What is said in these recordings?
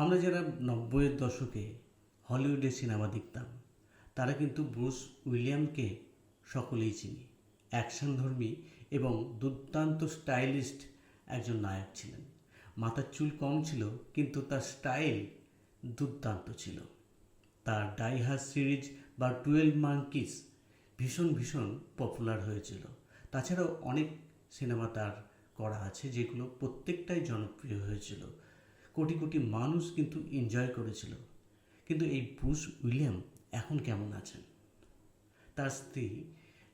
আমরা যারা নব্বইয়ের দশকে হলিউডে সিনেমা দেখতাম, তারা কিন্তু ব্রুস উইলিয়ামকে সকলেই চিনি। অ্যাকশনধর্মী এবং দুর্দান্ত স্টাইলিস্ট একজন নায়ক ছিলেন। মাথার চুল কম ছিল, কিন্তু তার স্টাইল দুর্দান্ত ছিল। তার ডাইহাস সিরিজ বা টুয়েলভ মাঙ্কিস ভীষণ ভীষণ পপুলার হয়েছিল। তাছাড়াও অনেক সিনেমা তার করা আছে যেগুলো প্রত্যেকটাই জনপ্রিয় হয়েছিল। কোটি কোটি মানুষ কিন্তু এনজয় করেছিল। কিন্তু এই ব্রুস উইলিয়াম এখন কেমন আছেন? তার স্ত্রী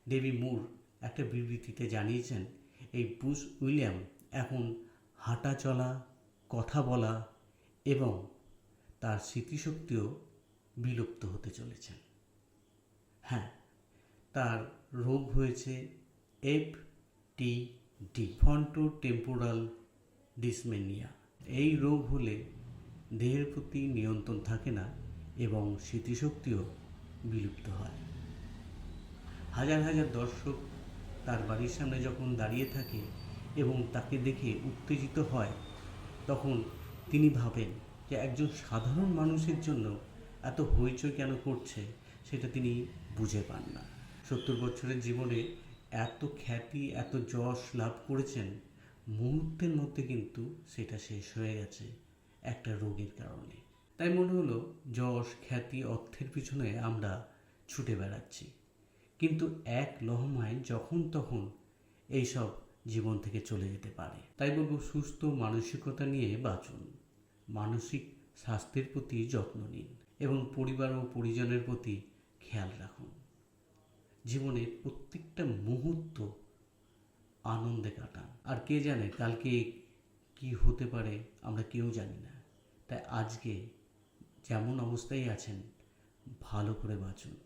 ডেবি মুর একটা বিবৃতিতে জানিয়েছেন, এই ব্রুস উইলিয়াম এখন হাঁটা চলা, কথা বলা এবং তার স্মৃতিশক্তিও বিলুপ্ত হতে চলেছেন। হ্যাঁ তার রোগ হয়েছে F T D fronto temporal ডিসমেনিয়া। এই রোগ হলে দেহের প্রতি নিয়ন্ত্রণ থাকে না এবং স্মৃতিশক্তিও বিলুপ্ত হয়। হাজার হাজার দর্শক তার বাড়ির সামনে যখন দাঁড়িয়ে থাকে এবং তাকে দেখে উত্তেজিত হয়, তখন তিনি ভাবেন যে একজন সাধারণ মানুষের জন্য এত হইচই কেন করছে সেটা তিনি বুঝে পান না। সত্তর বছরের জীবনে এত খ্যাতি, এত যশ লাভ করেছেন মুহূর্তের মধ্যে কিন্তু সেটা শেষ হয়ে গেছে একটা রোগের কারণে। তাই মনে হলো যশ, খ্যাতি, অর্থের পিছনে আমরা ছুটে বেড়াচ্ছি। কিন্তু এক লহমায় যখন তখন এইসব জীবন থেকে চলে যেতে পারে। তাই বলব সুস্থ মানসিকতা নিয়ে বাঁচুন। মানসিক স্বাস্থ্যের প্রতি যত্ন নিন এবং পরিবার ও পরিজনের প্রতি খেয়াল রাখুন। জীবনের প্রত্যেকটা মুহূর্ত আনন্দে কাটান। আর কে জানে কালকে কি হতে পারে, আমরা কেউ জানি না। তাই আজকে যেমন অবস্থায় আছেন, ভালো করে বাঁচুন।